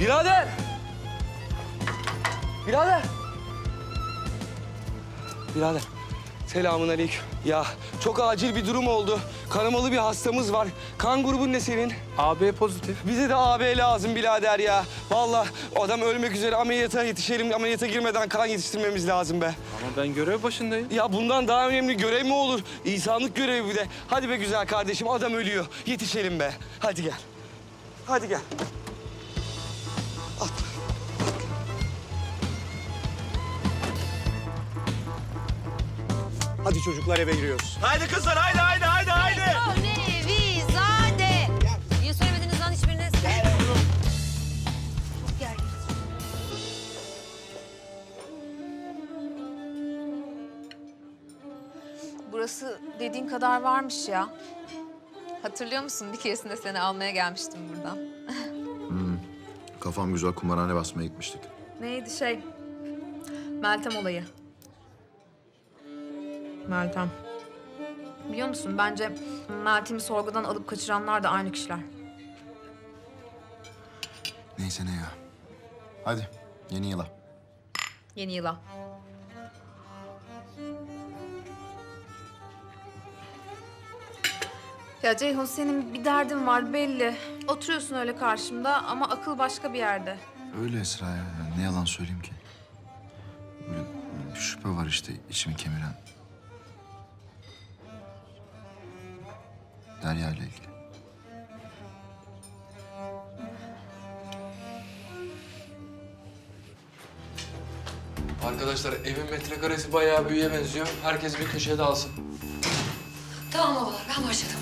Birader! Birader! Birader. Selamun aleyküm. Ya çok acil bir durum oldu. Kanamalı bir hastamız var. Kan grubun ne senin? AB pozitif. Bize de AB lazım birader ya. Vallahi adam ölmek üzere ameliyata yetişelim. Ameliyata girmeden kan yetiştirmemiz lazım be. Ama ben görev başındayım. Ya bundan daha önemli görev mi olur? İnsanlık görevi bir de. Hadi be güzel kardeşim adam ölüyor. Yetişelim be. Hadi gel. Hadi gel. Hadi çocuklar eve giriyoruz. Haydi kızlar haydi haydi haydi haydi. Nevizade. Niye söylemediniz lan hiçbiriniz? Çok. Burası dediğin kadar varmış ya. Hatırlıyor musun? Bir keresinde seni almaya gelmiştim buradan. Kafam güzel kumarhane basmaya gitmiştik. Neydi şey? Meltem olayı. Meltem. Biliyor musun bence Meltem'i sorgudan alıp kaçıranlar da aynı kişiler. Neyse ne ya. Hadi yeni yıla. Yeni yıla. Ya Ceyhun senin bir derdin var belli. Oturuyorsun öyle karşımda ama akıl başka bir yerde. Öyle Esra ya. ya. Ne yalan söyleyeyim ki. Böyle bir şüphe var işte içimi kemiren. Derya ile ilgili. Arkadaşlar evin metrekaresi bayağı büyüye benziyor. Herkes bir köşeye dağılsın. Tamam babalar ben başladım.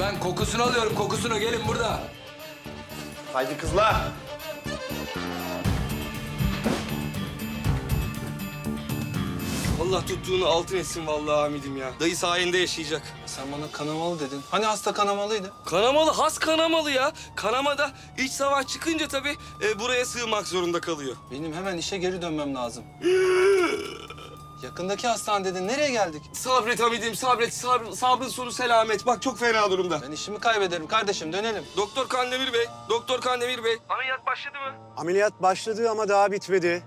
Ben kokusunu alıyorum kokusunu gelin burada. Haydi kızlar. Allah tuttuğunu altın etsin vallahi Hamid'im ya. Dayı sayende yaşayacak. Sen bana kanamalı dedin. Hani hasta kanamalıydı? Kanamalı, has kanamalı ya. Kanamada iç savaş çıkınca tabii e, buraya sığmak zorunda kalıyor. Benim hemen işe geri dönmem lazım. Yakındaki hastane dedin. Nereye geldik? Sabret Hamid'im, sabret. Sabr, sabrın sonu selamet. Bak çok fena durumda. Ben işimi kaybederim kardeşim dönelim. Doktor Kandemir Bey, Doktor Kandemir Bey. Ameliyat başladı mı? Ameliyat başladı ama daha bitmedi.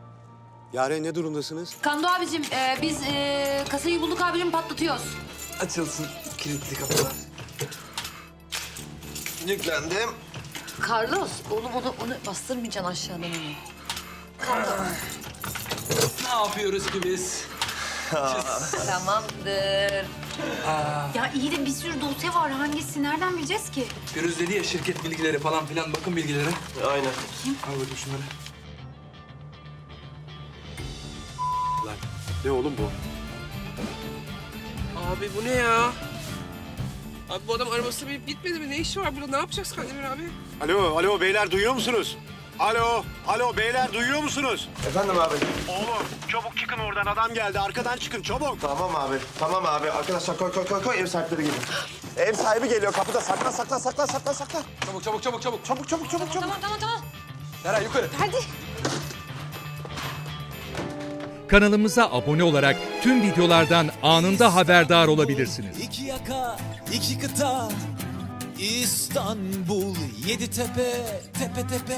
Yaren ne durumdasınız? Kando abicim e, biz e, kasayı bulduk abicim patlatıyoruz. Açılsın kilitli kapılar. Yüklendim. Carlos oğlum onu, onu bastırmayacaksın aşağıdan onu. Ne yapıyoruz ki biz? Tamamdır. Ya iyi de bir sürü dosya var. Hangisi? Nereden bileceğiz ki? Firuz dedi ya şirket bilgileri falan filan bakın bilgilere. Aynen. Al bakayım şunları. Ne oğlum bu? Abi bu ne ya? Abi bu adam arabası bir bitmedi mi? Ne işi var burada? Ne yapacağız Kandemir abi? Alo, alo beyler duyuyor musunuz? Alo, alo beyler duyuyor musunuz? Efendim abi. Oğlum çabuk çıkın oradan adam geldi. Arkadan çıkın çabuk. Tamam abi. Tamam abi. Arkadaşlar koy koy koy koy. Ev sahipleri geliyor. Ev sahibi geliyor kapıda. Saklan saklan saklan saklan saklan. Çabuk çabuk çabuk çabuk. Çabuk çabuk çabuk çabuk. Tamam tamam tamam. Sera yukarı. Kanalımıza abone olarak tüm videolardan anında haberdar olabilirsiniz. İki yaka, iki kıta, İstanbul, yedi tepe, tepe tepe.